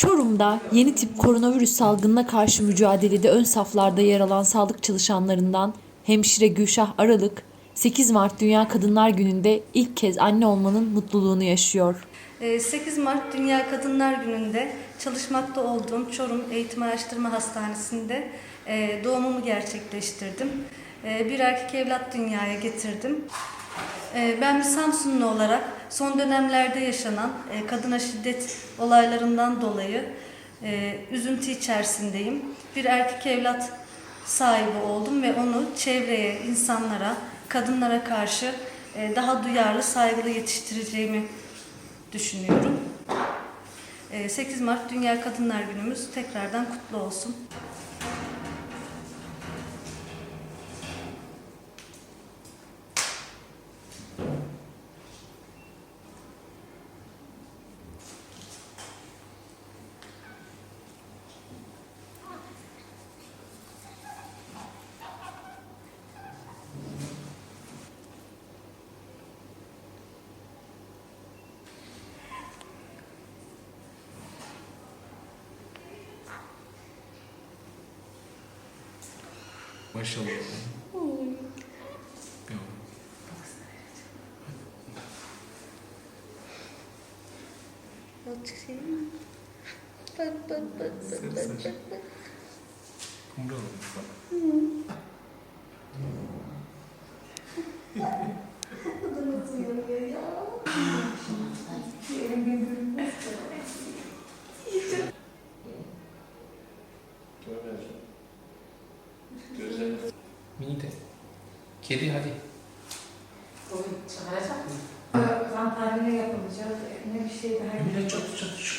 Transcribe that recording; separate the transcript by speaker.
Speaker 1: Çorum'da yeni tip koronavirüs salgınına karşı mücadelede ön saflarda yer alan sağlık çalışanlarından hemşire Gülşah Aralık, 8 Mart Dünya Kadınlar Günü'nde ilk kez anne olmanın mutluluğunu yaşıyor.
Speaker 2: Ee, 8 Mart Dünya Kadınlar Günü'nde çalışmakta olduğum Çorum Eğitim Araştırma Hastanesi'nde e, doğumumu gerçekleştirdim. E, Bir erkek evlat dünyaya getirdim. E, Ben bir Samsunlu olarak son dönemlerde yaşanan e, kadına şiddet olaylarından dolayı e, üzüntü içerisindeyim. Bir erkek evlat sahibi oldum ve onu çevreye, insanlara, kadınlara karşı e, daha duyarlı, saygılı yetiştireceğimi düşünüyorum. Ee, 8 Mart Dünya Kadınlar Günümüz tekrardan kutlu olsun.
Speaker 3: Başladı. Kommer du ihåg det? Mm. Det låter som en Kedi hadi.
Speaker 4: Çıkaracak mı? Zantarine yapılacak. Ne bir şey daha.
Speaker 3: Çat çat şu